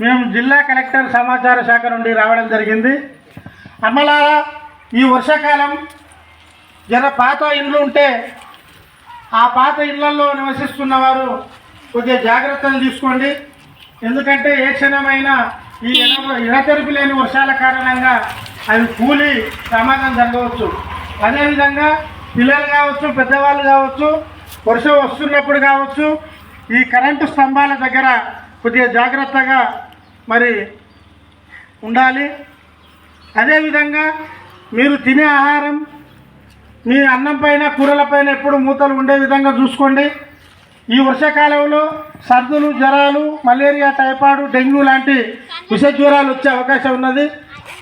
మేము జిల్లా కలెక్టర్ సమాచార శాఖ నుండి రావడం జరిగింది. అమ్మలారా ఈ వర్షాకాలం జర పాత ఇండ్లు ఉంటే ఆ పాత ఇళ్ళలో నివసిస్తున్న వారు కొద్దిగా జాగ్రత్తలు తీసుకోండి. ఎందుకంటే ఏ క్షణమైనా ఈ ఎడ- లేని వర్షాల కారణంగా అవి కూలి ప్రమాదం జరగవచ్చు. అదేవిధంగా పిల్లలు కావచ్చు పెద్దవాళ్ళు కావచ్చు వర్షం వస్తున్నప్పుడు కావచ్చు ఈ కరెంటు స్తంభాల దగ్గర కొద్దిగా జాగ్రత్తగా మరి ఉండాలి. అదేవిధంగా మీరు తినే ఆహారం మీ అన్నం పైన కూరల పైన ఎప్పుడు మూతలు ఉండే విధంగా చూసుకోండి. ఈ వర్షాకాలంలో సర్దులు జ్వరాలు మలేరియా టైఫాయిడ్ డెంగ్యూ లాంటి విష జ్వరాలు వచ్చే అవకాశం ఉన్నది.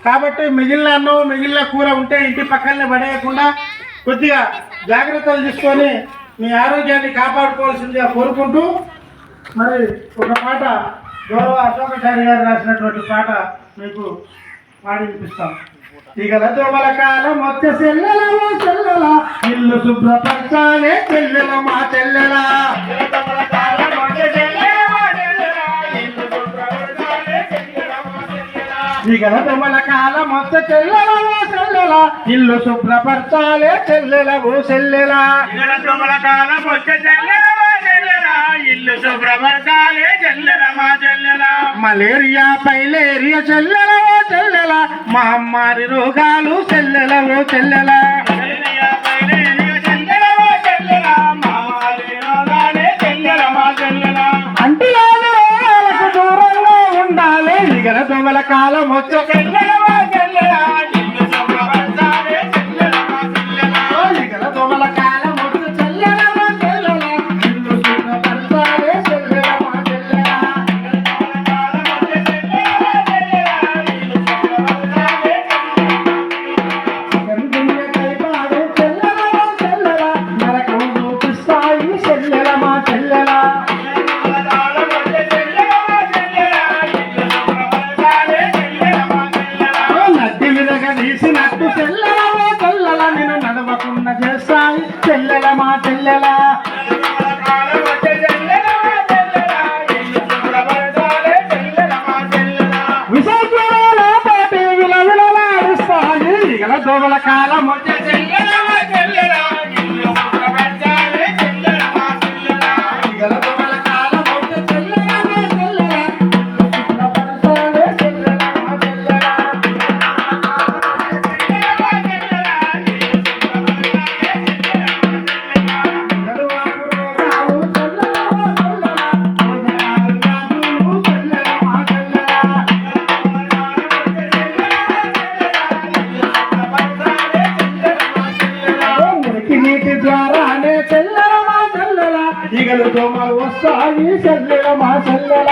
కాబట్టి మిగిలిన అన్నం మిగిలిన కూర ఉంటే ఇంటి పక్కనే పడేయకుండా కొద్దిగా జాగ్రత్తలు తీసుకొని మీ ఆరోగ్యాన్ని కాపాడుకోవాల్సిందిగా కోరుకుంటూ మరి ఒక పాట గౌరవ అశోకాచారి గారు రాసినటువంటి పాట మీకు పాడి వినిపిస్తాం ఇగల దోమల కాలం వచ్చే చెల్లెల ఓ చెల్లెల ఇల్లు శుభ్రపరచాలే చెల్లెల మా చెల్లెల. ఇగల దోమల కాలం వచ్చే చెల్లెల ఓ చెల్లెల ఇల్లు శుభ్రపరచాలే చెల్లెల ఓ చెల్లెల ఇగల దోమల కాలం వచ్చే చెల్లెల ఇల్లు శుభ్రపరచాలే చెల్లెల మా చెల్లెల మలేరియా పైలేరియా చెల్లెల ఓ చెల్లెల. మహమ్మారి రోగాలు చెల్లెల ఓ చెల్లెల. రోగాలకు దూరంగా ఉండాలి. ఇగల దొంగల కాలం వచ్చే చెల్లెల విసర్జనల చెల్లెల విలవిలలాడిస్తాయి ఇగల దోమల కాలం చెల్లెల ద్వారానే చెల్లెల మా చెల్లెల ఈగలు దోమలు వస్తాయి చెల్లెల మా చెల్లెల.